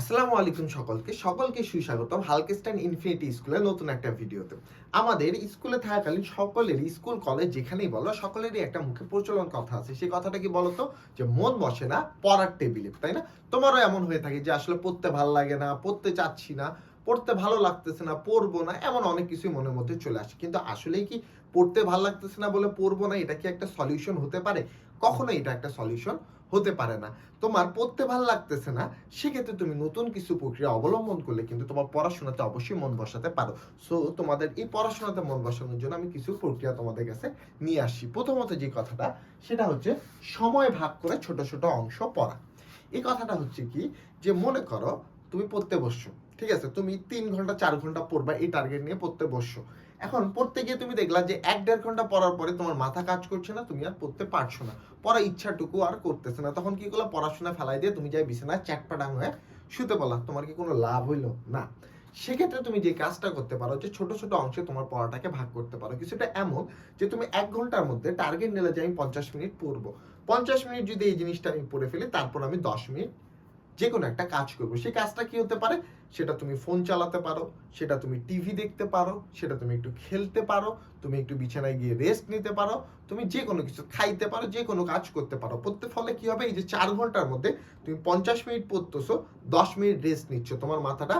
আসসালামু আলাইকুম সকলকে সকলকে সুস্বাগতম হালকেস্টাইন ইনফিনিটি স্কুলে নতুন একটা ভিডিওতে। আমাদের স্কুলে থাকাকালীন সকলের স্কুল, কলেজ যেখানেই বলো, সকলেরই একটা মুখে প্রচলন কথা আছে। সেই কথাটা কি বলতো? যে মন বসে না, পড়ার টেবিলে, তাই না? তোমারও এমন হয়ে থাকে যে আসলে পড়তে ভালো লাগে না, পড়তে চাচ্ছি না, পড়তে ভালো লাগতেছে না, পড়ব না, এমন অনেক কিছুই মনের মধ্যে চলে আসে। কিন্তু আসলেই কি পড়তে ভালো লাগতেছে না বলে পড়ব না, এটা কি একটা সলিউশন হতে পারে? কখনোই এটা একটা সলিউশন হতে পারে না। তোমার পড়তে ভালো লাগতেছে না, সেক্ষেত্রে তুমি নতুন কিছু প্রক্রিয়া অবলম্বন করলে কিন্তু তোমার পড়াশোনাতে অবশ্যই মন বসাতে পারো। সো তোমাদের এই পড়াশোনাতে মন বসানোর জন্য আমি কিছু প্রক্রিয়া তোমাদের কাছে নিয়ে আসছি। প্রথমত যে কথাটা, সেটা হচ্ছে সময় ভাগ করে ছোট ছোট অংশ পড়া। এই কথাটা হচ্ছে কি, যে মনে করো তুমি পড়তে বসছো, ঠিক আছে? তুমি তিন ঘণ্টা, চার ঘণ্টা পড়বা এই টার্গেট নিয়ে পড়তে বসছো। এখন পড়তে গিয়ে তুমি দেখলা যে এক দেড় ঘণ্টা পড়ার পরে তোমার মাথা কাজ করছে না, তুমি আর পড়তে পারছ না। পড়া ইচ্ছাটুকু আর করতেছে না। তখন কি করল, পড়াশোনা ফেলাই দিয়ে তুমি যাই বিছানায় চ্যাটপাটাং হয়ে শুতে পারলা, তোমার কি কোনো লাভ হইল? না। সেক্ষেত্রে তুমি যে কাজটা করতে পারো, যে ছোট ছোট অংশে তোমার পড়াটাকে ভাগ করতে পারো, কিছুটা এমন যে তুমি এক ঘণ্টার মধ্যে টার্গেট নিলে যে আমি পঞ্চাশ মিনিট পড়ব। পঞ্চাশ মিনিট যদি এই জিনিসটা আমি পড়ে ফেলি, তারপর আমি দশ মিনিট যে কোনো একটা কাজ করব। সেই কাজটা কি হতে পারে? সেটা তুমি ফোন চালাতে পারো, সেটা তুমি টিভি দেখতে পারো, সেটা তুমি একটু খেলতে পারো, তুমি একটু বিছানায় গিয়ে রেস্ট নিতে পারো, তুমি যে কোনো কিছু খাইতে পারো যে কোনো কাজ করতে পারো। পড়তে ফলে কি হবে? এই যে চার ঘণ্টার মধ্যে তুমি পঞ্চাশ মিনিট পড়তেছো, দশ মিনিট রেস্ট নিচ্ছ। তোমার মাথাটা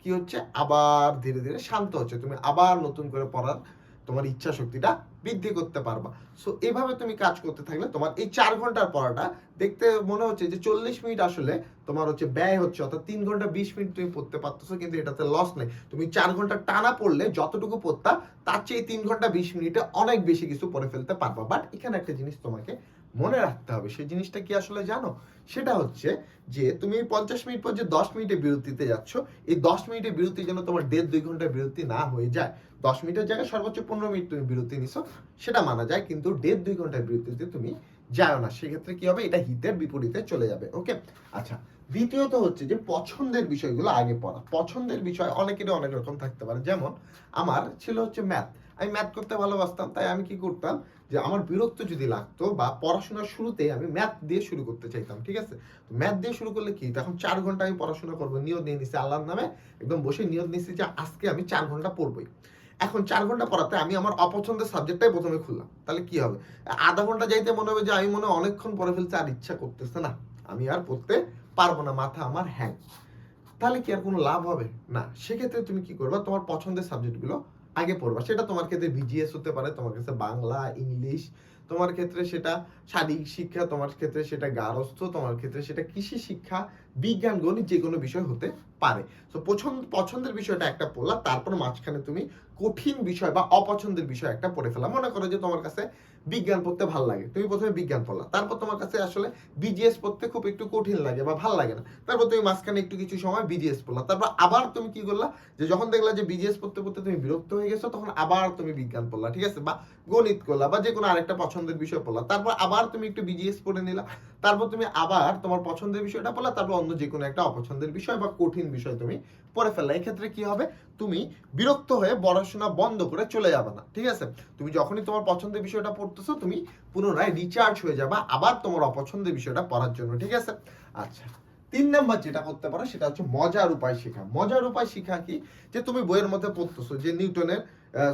কি হচ্ছে? আবার ধীরে ধীরে শান্ত হচ্ছে। তুমি আবার নতুন করে পড়ার তোমার ইচ্ছা শক্তিটা বৃদ্ধি করতে পারবা। সো এভাবে তুমি কাজ করতে থাকলে তোমার এই চার ঘণ্টার পড়াটা দেখতে মনে হচ্ছে যে চল্লিশ মিনিট আসলে তোমার হচ্ছে ব্যয় হচ্ছে, অর্থাৎ তিন ঘণ্টা বিশ মিনিট তুমি পড়তে পারতেছো, কিন্তু এটাতে লস নেই। তুমি চার ঘণ্টা টানা পড়লে যতটুকু পড়তা, তার চেয়ে তিন ঘণ্টা বিশ মিনিটে অনেক বেশি কিছু পড়ে ফেলতে পারবা। বাট এখানে একটা জিনিস তোমাকে মনে রাখতে হবে, সেই জিনিসটা কি আসলে জানো? সেটা হচ্ছে যে তুমি এই পঞ্চাশ মিনিট পর যে দশ মিনিটে বিরতিতে যাচ্ছ, এই দশ মিনিটের বিরতি যেন তোমার দেড় দুই ঘণ্টা বিরতি না হয়ে যায়। দশ মিনিটের জায়গায় সর্বোচ্চ পনেরো মিনিট তুমি বিরতি নিছো, সেটা মানা যায়, কিন্তু দেড় দুই ঘণ্টার বিরতিতে তুমি যাও না। সেক্ষেত্রে কি হবে? এটা হিতের বিপরীতে চলে যাবে, ওকে? আচ্ছা দ্বিতীয়ত হচ্ছে যে পছন্দের বিষয়গুলো আগে পড়া। পছন্দের বিষয় অনেকেরই অনেক রকম থাকতে পারে। যেমন, আমার ছিল হচ্ছে ম্যাথ আমি ম্যাথ করতে ভালোবাসতাম, তাই আমি কি করতাম? যে আমার বিরক্ত যদি লাগতো বা পড়াশোনার শুরুতে আমি ম্যাথ দিয়ে শুরু করতে চাইতাম, ঠিক আছে? ম্যাথ দিয়ে শুরু করলে কি? তখন চার ঘণ্টা আমি পড়াশোনা করব, নিয়ত নিয়ে নিছি, আল্লাহর নামে একদম বসে নিয়ত নিছি যে আজকে আমি চার ঘণ্টা পড়বই। এখন চার ঘণ্টা পড়াতে আমি আমার অপছন্দের সাবজেক্টটাই প্রথমে খুললাম, তাহলে কি হবে? আধা ঘণ্টা যাইতে মনে হবে যে আমি মনে অনেকক্ষণ পড়ে ফেলছি, আর ইচ্ছা করতেছে না। আমি আর পড়তে পারব না, মাথা আমার হ্যাং। তাহলে কি আর কোনো লাভ হবে? না, সেক্ষেত্রে তুমি কি করবা? তোমার পছন্দের সাবজেক্টগুলো আগে পড়বা। সেটা তোমার ক্ষেত্রে বিজিএস হতে পারে, তোমার কাছে বাংলা, ইংলিশ, তোমার ক্ষেত্রে সেটা শারীরিক শিক্ষা, তোমার ক্ষেত্রে সেটা গারস্থ তোমার ক্ষেত্রে সেটা কৃষি শিক্ষা, বিজ্ঞান, গণিত যে কোনো বিষয় হতে পারে। তো পছন্দ, পছন্দের বিষয়টা একটা পড়লা, তারপর মাঝখানে তুমি কঠিন বিষয় বা অপছন্দের বিষয় একটা পড়ে ফেলা মনে করো যে তোমার কাছে বিজ্ঞান পড়তে ভালো লাগে। তুমি প্রথমে বিজ্ঞান পড়লা। তারপর তোমার কাছে আসলে বিজিএস পড়তে খুব একটু কঠিন লাগে বা ভালো লাগে না। তারপর তুমি মাঝখানে একটু কিছু সময় বিজিএস পড়লা। তারপর আবার তুমি কি করলা যে যখন দেখলা যে বিজিএস পড়তে পড়তে তুমি বিরক্ত হয়ে গেছো, তখন আবার তুমি বিজ্ঞান পড়লা, ঠিক আছে? বা গণিত করলা বা যে কোনো আরেকটা পছন্দের বিষয় পড়লা। তারপর আবার তুমি একটু বিজিএস পড়ে নিলা। তারপর তুমি আবার তোমার পছন্দের বিষয়টা পড়লা তারপর অন্য যে কোনো একটা অপছন্দের বিষয় বা কঠিন বিষয় তুমি পড়ে ফেললা। এক্ষেত্রে কি হবে? তুমি বিরক্ত হয়ে পড়াশোনা বন্ধ করে চলে যাবে না, ঠিক আছে? তুমি যখনই তোমার পছন্দের বিষয়টা পড়তেছো, তুমি পুনরায় রিচার্জ হয়ে যাবে আবার তোমার অপছন্দের বিষয়টা পড়ার জন্য, ঠিক আছে? আচ্ছা। তিন নাম্বার যেটা করতে পারো সেটা হচ্ছে মজার উপায় শেখা। মজার উপায় শেখা কি? যে তুমি বইয়ের মধ্যে পড়তেছো, যে নিউটনের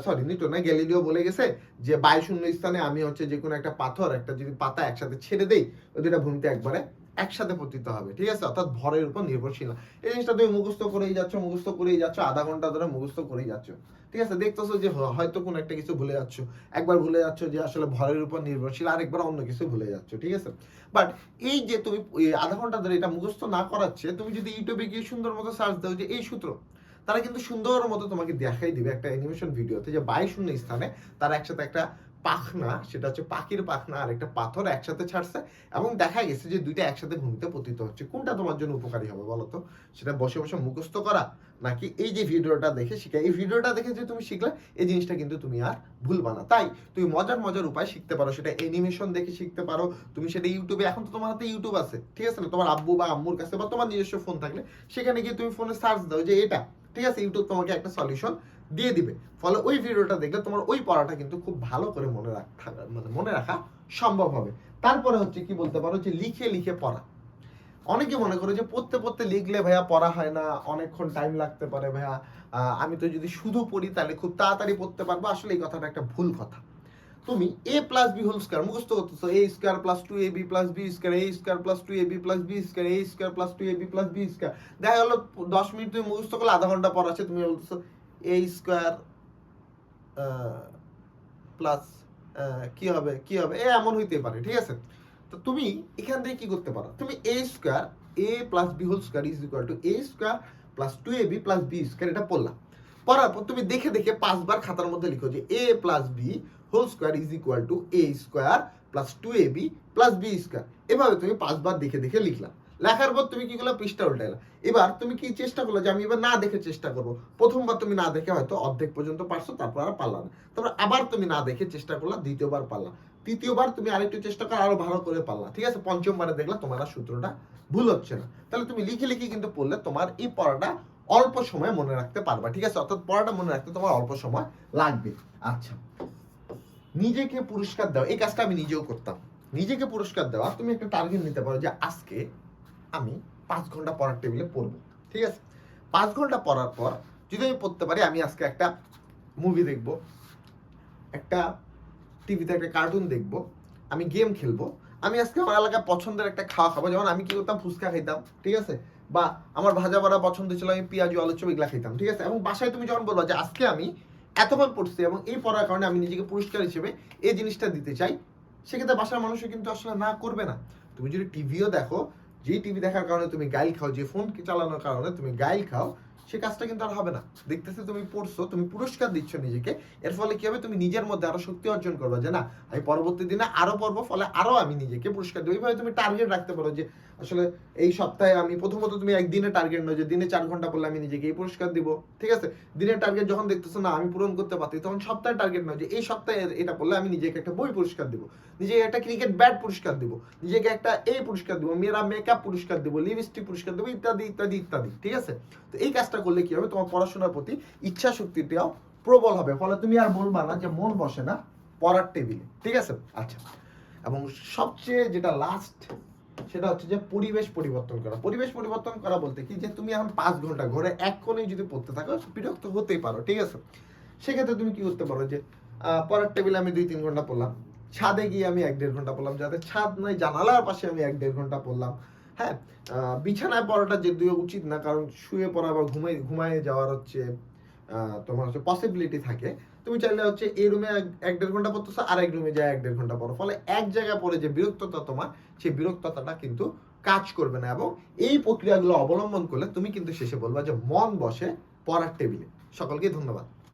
সরি নিউটনে গ্যালিলিও বলে গেছে যে বায়ু শূন্য স্থানে আমি হচ্ছে যে কোনো একটা পাথর, একটা যদি পাতা একসাথে ছেড়ে দেই, ওই দুটা ভূমিতে একবারে একসাথে পতিত হবে, ঠিক আছে? অর্থাৎ ভরের উপর নির্ভরশীল না। এই জিনিসটা তুমি মুখস্থ করেই যাচ্ছ, মুখস্থ করেই যাচ্ছ, আধা ঘণ্টা ধরে মুখস্থ করেই যাচ্ছ। ঠিক আছে? দেখতেছো যে হয়তো কোনো একটা কিছু ভুলে যাচ্ছ। একবার ভুলে যাচ্ছ যে আসলে ভরের উপর নির্ভরশীল, আরেকবার অন্য কিছু ভুলে যাচ্ছ, ঠিক আছে? বাট এই যে তুমি আধা ঘণ্টা ধরে এটা মুখস্থ না করাচ্ছে, তুমি যদি ইউটিউবে গিয়ে সুন্দর মতো সার্চ দাও যে এই সূত্র, তারা কিন্তু সুন্দর মতো তোমাকে দেখাই দিবে একটা অ্যানিমেশন ভিডিওতে যে বায়ু শূন্য স্থানে তারা একসাথে একটা পাখনা, সেটা হচ্ছে পাখির পাখনা আর একটা পাথর একসাথে ছাড়ছে এবং দেখা গেছে যে দুইটা একসাথে ভূমিতে পতিত হচ্ছে। কোনটা তোমার জন্য উপকারী হবে বলো তো? সেটা বসে বসে মুখস্থ করা নাকি এই যে ভিডিওটা দেখে শিখা? এই ভিডিওটা দেখে যে তুমি শিখলে, এই জিনিসটা কিন্তু তুমি আর ভুলবা না। তাই তুমি মজার মজার উপায় শিখতে পারো। সেটা অ্যানিমেশন দেখে শিখতে পারো। তুমি সেটা ইউটিউবে এখন তো তোমার হাতে ইউটিউব আছে, ঠিক আছে না? তোমার আব্বু বা আম্মুর কাছে বা তোমার নিজস্ব ফোন থাকলে, সেখানে গিয়ে তুমি ফোনে সার্চ দাও যে এটা, ঠিক আছে? ইউটিউব তোমাকে একটা সলিউশন দিয়ে দিবে। ফলে ওই ভিডিওটা দেখলে তোমার ওই পড়াটা কিন্তু খুব ভালো করে মনে রাখা মানে মনে রাখা সম্ভব হবে। তারপরে হচ্ছে কি বলতে পারো যে লিখে লিখে পড়া। অনেকে মনে করে যে পড়তে পড়তে লিখলে ভাইয়া পড়া হয় না, অনেকক্ষণ টাইম লাগতে পারে ভাইয়া। আমি তো যদি শুধু পড়ি তাহলে খুব তাড়াতাড়ি পড়তে পারব। আসলে এই কথাটা একটা ভুল কথা। তুমি A plus B whole square মুখস্থ করতেছো। A square plus two A B plus B square A square plus two A B plus B square A square plus two A B plus B square দেখা গেলো দশ minute তুমি মুখস্থ করলে, আধা ঘণ্টা পর আছে তুমি বলতেছো এ স্কোয়ার প্লাস কি হবে কি হবে? এ এমন হইতে পারে, ঠিক আছে? তো তুমি এখান থেকে কি করতে পারো? তুমি A square A plus B whole square is equal to A square plus two A B plus B square এটা পড়লাম। পড়ার পর তুমি দেখে দেখে পাঁচবার খাতার মধ্যে লিখো যে A plus B whole square is equal to A square plus two A B plus B square এভাবে তুমি পাঁচবার দেখে দেখে লিখলাম লেখার পর তুমি কি করলে? পৃষ্ঠা উল্টাইলা। এবার তুমি কি চেষ্টা করল যে আমি এবার না দেখে চেষ্টা করব? প্রথমবার তুমি না দেখে হয়তো অর্ধেক পর্যন্ত পারছ, তারপর আর পারলা না। তারপর আবার তুমি না দেখে চেষ্টা করলা, দ্বিতীয়বার পারলা। তৃতীয়বার তুমি আরেকটু চেষ্টা করো আরও ভালো করে পারলা, ঠিক আছে? পঞ্চমবারে দেখলা তোমার সূত্রটা ভুল হচ্ছে না। তাহলে তুমি লিখে লিখে কিন্তু পড়লে তোমার এই পড়াটা অল্প সময় মনে রাখতে পারবা, ঠিক আছে? অর্থাৎ পড়াটা মনে রাখতে তোমার অল্প সময় লাগবে। আচ্ছা। নিজেকে পুরস্কার দাও এই কাজটা আমি নিজেও করতাম। নিজেকে পুরস্কার দেওয়া, তুমি একটা টার্গেট নিতে পারো যে আজকে আমি পাঁচ ঘণ্টা পড়ার টেবিলে পড়ব, ঠিক আছে? পাঁচ ঘণ্টা পড়ার পর যদি আমি পড়তে পারি, আমি আজকে একটা মুভি দেখব, একটা টিভিতে একটা কার্টুন দেখব, আমি গেম খেলব, আমি আজকে আমার এলাকায় পছন্দের একটা খাওয়া খাব। যেমন আমি কি করতাম? ফুচকা খাইতাম, ঠিক আছে? বা আমার ভাজা বাড়া পছন্দ ছিল, আমি পেঁয়াজু, আলু চপ এগুলা খাইতাম, ঠিক আছে? এবং বাসায় তুমি যখন বলবা যে আজকে আমি এতক্ষণ পড়ছি এবং এই পড়ার কারণে আমি নিজেকে পুরস্কার হিসেবে এই জিনিসটা দিতে চাই, সেক্ষেত্রে বাসার মানুষও কিন্তু আসলে না করবে না। তুমি যদি টিভিও দেখো যে টিভি দেখার কারণে তুমি গাইল খাও, যে ফোন চালানোর কারণে তুমি গাইল খাও, সে কাজটা কিন্তু আর হবে না। দেখতেছে তুমি পড়ছো, তুমি পুরস্কার দিচ্ছ নিজেকে, এর ফলে কি হবে? তুমি নিজের মধ্যে আরও শক্তি অর্জন করবে যে না, আমি পরবর্তী দিনে আরও পড়ব, ফলে আরও আমি নিজেকে পুরস্কার দেবো। এইভাবে তুমি টার্গেট রাখতে পারো যে আসলে এই সপ্তাহে আমি প্রথমত তুমি একদিনে টার্গেট নয় যে দিনে চার ঘণ্টা পড়লে আমি নিজেকে এই পুরস্কার দিব, ঠিক আছে? দিনের টার্গেট যখন দেখতেছো না, আমি পূরণ করতে পারছি তখন সপ্তাহে টার্গেট নয় যে এই সপ্তাহে এটা পড়লে আমি নিজেকে একটা বই পুরস্কার দিব, নিজেকে একটা ক্রিকেট ব্যাট পুরস্কার দিব, নিজেকে একটা এই পুরস্কার দিব, মেয়েরা মেকআপ পুরস্কার দিব লিপস্টিক পুরস্কার দেবো, ইত্যাদি ইত্যাদি ইত্যাদি, ঠিক আছে? তো এই কাজটা করলে কি হবে? তোমার পড়াশোনার প্রতি ইচ্ছা শক্তিটাও প্রবল হবে, ফলে তুমি আর বলবা না যে মন বসে না, পড়ার টেবিলে ঠিক আছে? আচ্ছা এবং সবচেয়ে যেটা লাস্ট সেটা হচ্ছে যে পরিবেশ পরিবর্তন করা। পরিবেশ পরিবর্তন করা বলতে কি? যে তুমি এখন পাঁচ ঘণ্টা ঘরে, এক কোণেই যদি পড়তে থাকো, বিরক্ত হতেই পারো, ঠিক আছে? সেক্ষেত্রে তুমি কি করতে পারো যে পড়ার টেবিলে আমি দুই, তিন ঘণ্টা পড়লাম। ছাদে গিয়ে আমি এক দেড় ঘণ্টা পড়লাম, যাতে ছাদ নয় জানালার পাশে আমি এক দেড় ঘণ্টা পড়লাম। হ্যাঁ বিছানায় পড়াটা যদিও উচিত না, কারণ শুয়ে পড়া বা ঘুমাই, ঘুমায় যাওয়ার হচ্ছে তোমার হচ্ছে পসিবিলিটি থাকে। তুমি চাইলে হচ্ছে এই রুমে এক দেড় ঘণ্টা পড়তেছো, আর এক রুমে যায় এক দেড় ঘণ্টা পড়ো। ফলে এক জায়গায় পড়ে যে বিরক্ততা তোমার, সেই বিরক্ততাটা কিন্তু কাজ করবে না। এবং এই প্রক্রিয়াগুলো অবলম্বন করলে তুমি কিন্তু শেষে বলবা যে মন বসে পড়ার টেবিলে। সকলকে ধন্যবাদ।